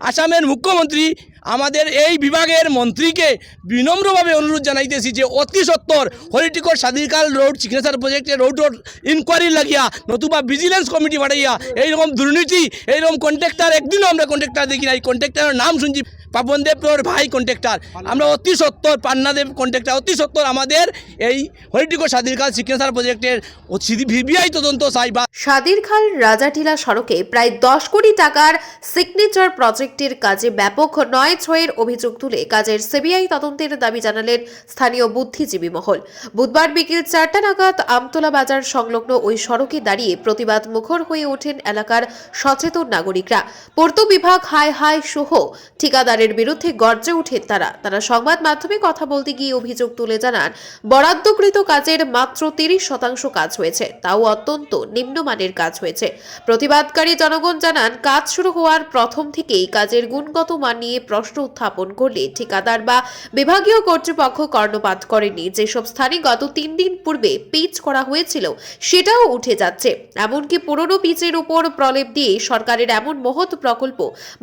আসামের মুখ্যমন্ত্রী আমাদের এই বিভাগের মন্ত্রীকে বিনম্রভাবে অনুরোধ জানাইতেছি যে অতি সত্তর হরিটিকর স্বাধীনকাল রোড চিকিৎসার প্রজেক্টে রোড ইনকোয়ারি লাগিয়া, নতুবা ভিজিলেন্স কমিটি বাড়াইয়া এইরকম দুর্নীতি, এইরকম কন্ট্রাক্টার একদিনও আমরা কন্ট্রাক্টার দেখি না এই কন্ট্রাক্টারের নাম শুনছি। পাবনদেবর ভাই কন্ট্রাক্টর। আমরা অতি সত্তর, পান্নাদেব কন্ট্রাক্টর, অতি সত্তর আমাদের এই হরিটিকর স্বাধীনকাল সিগনেচার প্রজেক্টের ভিবিআই তদন্ত চাই বা সাদিরখাল রাজাটিলা সড়কে প্রায় দশ কোটি টাকার সিগনেচার প্রজেক্টের কাজে ব্যাপক নয় ছয়ের অভিযোগ তুলে কাজের সিবিআই তদন্তের দাবি জানালেন স্থানীয় বুদ্ধিজীবী মহল। বুধবার বিকেল চারটা নাগাদ আমতলা বাজার সংলগ্ন ওই সড়কে দাঁড়িয়ে প্রতিবাদ মুখর হয়ে ওঠেন এলাকার সচেতন নাগরিকরা। পূর্ত বিভাগ হাই হাই সহ ঠিকাদারের বিরুদ্ধে গর্জে ওঠেন তারা। তারা সংবাদ মাধ্যমে কথা বলতে গিয়ে অভিযোগ তুলে জানান, বরাদ্দকৃত কাজের মাত্র তিরিশ শতাংশ কাজ হয়েছে। তাও অত্যন্ত নিম্নমানের কাজ হয়েছে। প্রতিবাদকারী জনগণ জানান, কাজ শুরু হওয়ার প্রথম থেকেই কাজের গুণগত মান নিয়ে প্রশ্ন উত্থাপন করলে ঠিকাদার বা বিভাগীয় কর্তৃপক্ষ কর্ণপাত করেনি। যেসব স্থানে গত তিন দিন পূর্বে পিচ করা হয়েছিল, সেটাও উঠে যাচ্ছে। এমনকি পুরনো পিচের উপর প্রলেপ দিয়ে সরকারের এমন মহৎ প্রকল্প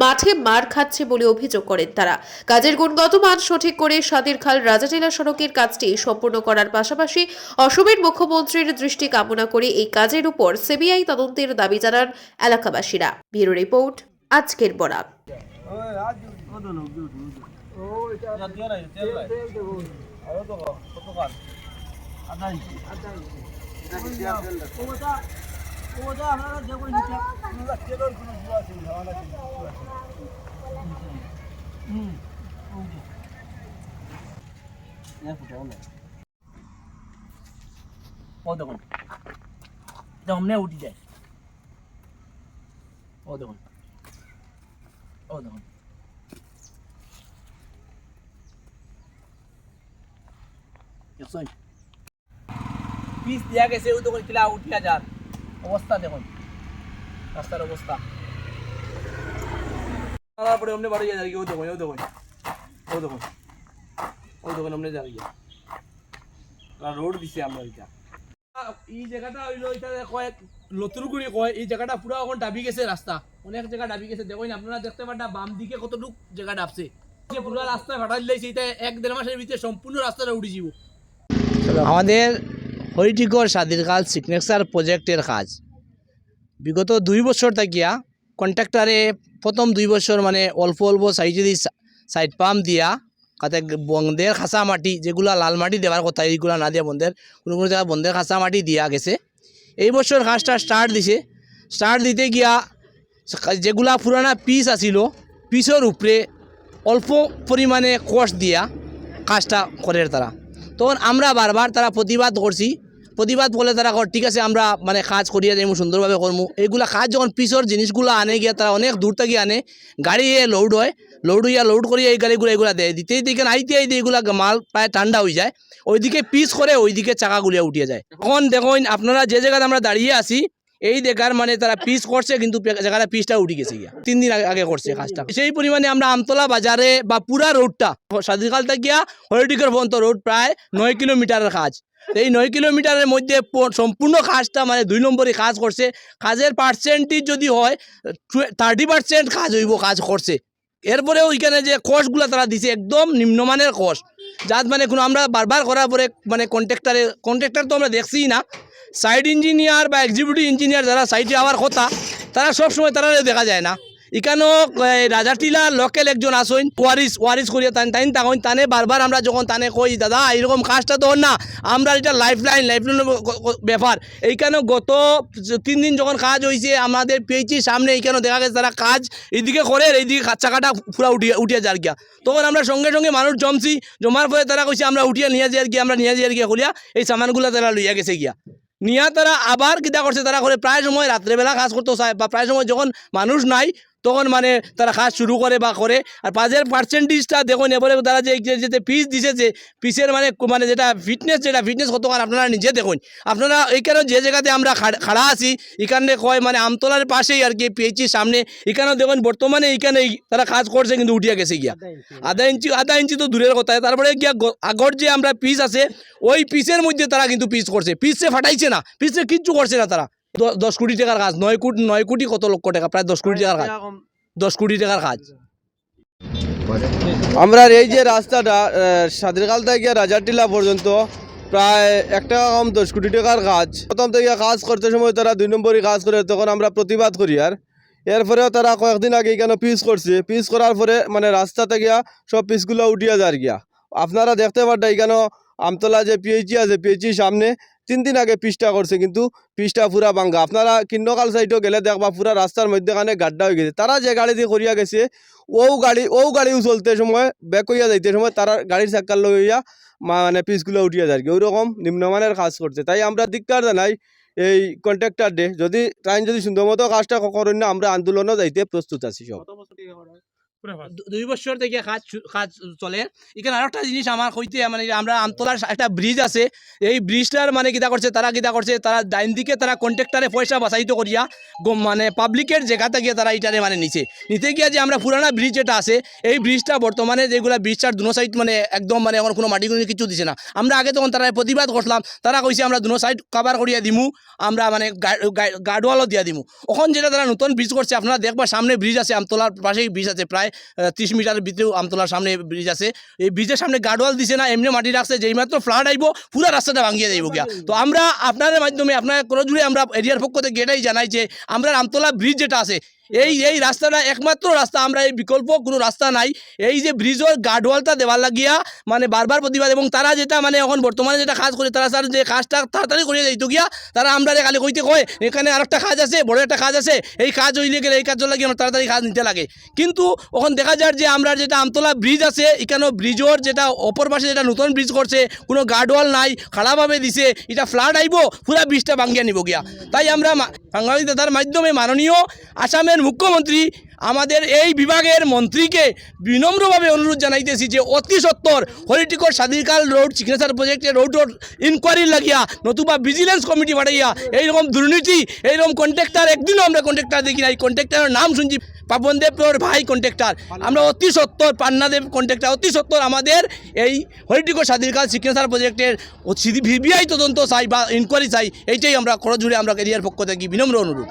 মাঠে মার খাচ্ছে বলে অভিযোগ করেন তারা। কাজের গুণগত মান সঠিক করে সাদিরখাল রাজাটিলা সড়কের কাজটি সম্পূর্ণ করার পাশাপাশি অসমের মুখ্যমন্ত্রীর দৃষ্টি কামনা করে এই কাজের উপর সিবিআই তদন্তের দাবি জানান এলাকাবাসীরা। ব্যুরো রিপোর্ট, আজকের বরাক ও দেখুন জমনে উঠি যায় ও দেখুন ও দেখুন পিস দিয়া গেছে ওই দেখুন কিলা উঠিয়া যার অবস্থা দেখুন। রাস্তার অবস্থা। তারপরে অমনে বাড়ি যায় ও দেখুন ও দেখুন ও দেখুন ও দেখুন অমনে যায়। রোড দিছে আমরা এই জায়গাটা হইল এটা কয় লতুরগুড়ি কয়, এই জায়গাটা পুরো এখন ডাবি গেছে রাস্তা। অনেক জায়গা ডাবি গেছে। দেখুন আপনারা দেখতে পারেন বাম দিকে কতটুক জায়গা ডাবছে। যে পুরো রাস্তা ফাটাই দিলেছে এটা এক দেড় মাসের ভিতরে সম্পূর্ণ রাস্তাটা উঠে যাব আমাদের হরিটিকর স্বাধীনকাল সিগনেচার প্রজেক্টের কাজ। বিগত দুই বছর থাকিয়া কন্ট্রাক্টারে প্রথম দুই বছর মানে অল্প অল্প সাইজে দি সাইড পাম্প দিয়া তাতে বন্ধের খাসা মাটি যেগুলা লাল মাটি দেওয়ার কথা, এইগুলা না দিয়া বন্ধের কোনো কোনো জায়গায় বন্ধের খাসা মাটি দিয়া গেছে। এই বছর কাজটা স্টার্ট দিছে। স্টার্ট দিতে গিয়া যেগুলা পুরানা পিস আছিল পিসের উপরে অল্প পরিমাণে কষ্ট দিয়া কাজটা করে তারা। তখন আমরা বারবার তারা প্রতিবাদ করছি প্রতিবাদ বলে তারা কর, ঠিক আছে, আমরা মানে কাজ করিয়া যাইমু, সুন্দরভাবে করমু। এইগুলা কাজ যখন পিসর জিনিসগুলো আনে গিয়া, তারা অনেক দূর থেকে আনে, গাড়ি লোড হয় লোড হইয়া লোড করিয়া এই গাড়িগুলো এগুলা দেয়। দিতেই দিকে আইতে আইতে এগুলা মাল প্রায় ঠান্ডা হয়ে যায়, ওইদিকে পিস করে ওইদিকে চাকা গুলিয়া উঠিয়ে যায়। এখন দেখুন, আপনারা যে জায়গাতে আমরা দাঁড়িয়ে আছি, এই দেখার মানে তারা পিস করছে, কিন্তু জায়গাটা পিসটা উঠে গেছে গিয়া। তিন দিন আগে- করছে কাজটা। সেই পরিমাণে আমরা আমতলা বাজারে বা পুরা রোডটা স্বাধীনকাল থেকে হরিটিকর পর্যন্ত রোড প্রায় নয় কিলোমিটারের কাজ। এই নয় কিলোমিটারের মধ্যে সম্পূর্ণ কাজটা মানে দুই নম্বরই কাজ করছে। কাজের পার্সেন্টেজ যদি হয় থার্টি পার্সেন্ট কাজ হইব, কাজ করছে। এরপরে ওইখানে যে কোষগুলো তারা দিছে, একদম নিম্নমানের কোষ যার মানে কোনো আমরা বারবার করার পরে মানে কন্ট্রাক্টারে কন্ট্রাক্টার তো আমরা দেখছিই না। সাইড ইঞ্জিনিয়ার বা এক্সিকিউটিভ ইঞ্জিনিয়ার যারা সাইটে আওয়ার কথা, তারা সবসময় তারা দেখা যায় না। এখানেও এই রাজাটিলা লোকেল একজন আসইন ওয়ারিস ওয়ারিস করিয়া তান তাইন তখন তানে বারবার আমরা যখন তানে কই, দাদা এরকম কাজটা তো না, আমরা এটা লাইফ লাইন লাইফ লাইনের ব্যাপার। এইখানে গত তিন দিন যখন কাজ হয়েছে আমাদের পেয়েছি সামনে এইখানে দেখা গেছে তারা কাজ এইদিকে করে, আর এইদিকে চাকাটা পুরা উঠিয়ে উঠিয়ে যার গিয়া। তখন আমরা সঙ্গে সঙ্গে মানুষ জমছি, জমার পরে তারা কইছে, আমরা উঠিয়ে নিয়ে যাই আর কি আমরা নিয়ে যাই আর গিয়া করিয়া এই সামানগুলো তারা লইয়া গেছে গিয়া। নিয়া তারা আবার কিতা করছে, তারা করে প্রায় সময় রাত্রেবেলা কাজ করতে চায় বা প্রায় সময় যখন মানুষ নাই তখন মানে তারা কাজ শুরু করে বা করে। আর পাঁচের পার্সেন্টেজটা দেখুন এবারে তারা যে যেতে পিস যে পিসের মানে মানে যেটা ফিটনেস যেটা ফিটনেস কতক্ষণ আপনারা নিজে দেখুন। আপনারা এইখানে যে জায়গাতে আমরা খাড়- আছি এখানে কয় মানে আমতলার পাশেই আর কি পিএইচির সামনে। এখানেও দেখুন বর্তমানে এইখানেই তারা কাজ করছে কিন্তু উঠিয়া গেছে গিয়া। আধা ইঞ্চি। আধা ইঞ্চি তো দূরের কথা। তারপরে গিয়া আগর যে আমরা পিস আছে ওই পিসের মধ্যে তারা কিন্তু পিস করছে। পিসে ফাটাইছে না পিসে কিচ্ছু করছে না তারা। দশ কোটি টাকার কাজ, নয় কোটি নয় কোটি কত লক্ষ টাকা? প্রায় দশ কোটি টাকার কাজ। দশ কোটি টাকার কাজ। আমরা এই যে রাস্তাটা সাদিরকাল থেকে রাজারটিলা পর্যন্ত প্রায় এক টাকা কম দশ কোটি টাকার কাজ। প্রথম থেকে কাজ করতে সময় তারা দুই নম্বরই কাজ করে, তখন আমরা প্রতিবাদ করি আর। এরপরেও তারা কয়েকদিন আগে কেন পিস করছে। পিস করার পরে মানে রাস্তা থেকে সব পিসগুলো উঠিয়া যার গিয়া। আপনারা দেখতে পারেন এখানে আমতলা যে পিএইচি আছে পিএইচির সামনে তিন দিন আগে পিসটা করছে, কিন্তু পিসটা পুরা ভাঙ্গা আপনারা কিন্নকাল সাইডও গেলে দেখবা পুরা রাস্তার মধ্যে মধ্যেখানে গাড্ডা হয়ে গেছে। তারা যে গাড়ি দিয়ে করিয়া গেছে ও গাড়ি ও গাড়িও চলতে সময় ব্যাক করিয়া যাইতে সময় তারা গাড়ির চাক্কার লইয়া মানে পিসগুলো উঠিয়া যায় ওই রকম নিম্নমানের কাজ করছে। তাই আমরা ধিক্কার জানাই এই কন্ট্রাক্টর ডে যদি টাইম যদি সুন্দর মতো কাজটা করেন না, আমরা আন্দোলনও যাইতে প্রস্তুত আছি সব। দুই বছর থেকে কাজ কাজ চলে। এখানে আর একটা জিনিস আমার হইতে মানে আমরা আমতলার একটা ব্রিজ আছে। এই ব্রিজটার মানে কিতা করছে, তারা কিতা করছে, তারা ডাইন দিকে তারা কন্ট্রাক্টারে পয়সা বাসাইতে করিয়া মানে পাবলিকের জায়গাতে গিয়ে তারা এটারে মানে নিচে নিতে গিয়া যে আমরা পুরানা ব্রিজ যেটা আছে, এই ব্রিজটা বর্তমানে যেগুলো ব্রিজটার দুনো সাইড মানে একদম মানে এখন কোনো মাটি কোনো কিছু দিছে না। আমরা আগে তখন তারা প্রতিবাদ করলাম তারা কইছে আমরা দুনো সাইড কাভার করিয়া দিমু, আমরা মানে গার্ডওয়ালও দিয়া দিমু। এখন যেটা তারা নতুন ব্রিজ করছে, আপনারা দেখবা সামনে ব্রিজ আছে, আমতলার পাশেই ব্রিজ আছে প্রায়। ত্রিশ মিটারের ভিতরেও আমতলার সামনে ব্রিজ আছে। এই ব্রিজের সামনে গার্ডওয়াল দিছে না এমনি মাটি রাখছে যেই মাত্র ফ্লাড আইব পুরো রাস্তাটা ভাঙিয়ে যাইব গিয়া। তো আমরা আপনাদের মাধ্যমে আপনার কোনো জুড়ে আমরা এরিয়ার পক্ষ থেকে এটাই জানাই যে আমরা আমতলা ব্রিজ যেটা আছে এই এই রাস্তাটা একমাত্র রাস্তা। আমরা এই বিকল্প কোনো রাস্তা নাই। এই যে ব্রিজের গার্ডওয়ালটা দেওয়ার লাগিয়া মানে বারবার প্রতিবাদ এবং তারা যেটা মানে এখন বর্তমানে যেটা কাজ করে, তারা স্যার যে কাজটা তাড়াতাড়ি করে যাইতো গিয়া তারা আমরা যে খালি কইতে কয়, এখানে আর একটা কাজ আছে, বড় একটা কাজ আছে, এই কাজ হইলে গেলে এই কাজের লাগে আমরা তাড়াতাড়ি কাজ নিতে লাগে। কিন্তু ওখানে দেখা যায় যে আমরা যেটা আমতলা ব্রিজ আছে এখানেও ব্রিজের যেটা অপর পাশে যেটা নতুন ব্রিজ করছে, কোনো গার্ডওয়াল নাই খারাপভাবে দিছে, এটা ফ্লাড আইব, পুরা ব্রিজটা ভাঙ্গিয়ে নিব গিয়া। তাই আমরা সাংবাদিক দাদার মাধ্যমে মাননীয় আসামের মুখ্যমন্ত্রী, আমাদের এই বিভাগের মন্ত্রীকে বিনম্রভাবে অনুরোধ জানাইতেছি যে অতি সত্তর হরিটিকর স্বাধীনকাল রোড সিগনেচার প্রজেক্টে রোড রোড ইনকোয়ারি লাগিয়া নতুবা ভিজিলেন্স কমিটি বাড়াইয়া এইরকম দুর্নীতি, এইরকম কন্ট্রাক্টার একদিনও আমরা কন্ট্রাক্টার দেখি নাই। কন্ট্রাক্টারের নাম শুনছি পাবনদেবর ভাই কন্ট্রাক্টার আমরা অতি সত্তর পান্নাদেব কন্ট্রাক্টার অতি সত্তর আমাদের এই হরিটিকর স্বাধীনকাল সিগনেচার প্রজেক্টের ভিবিআই তদন্ত চাই বা ইনকোয়ারি চাই, এইটাই আমরা করজুড়ে আমরা এরিয়ার পক্ষ থেকে বিনম্র অনুরোধ।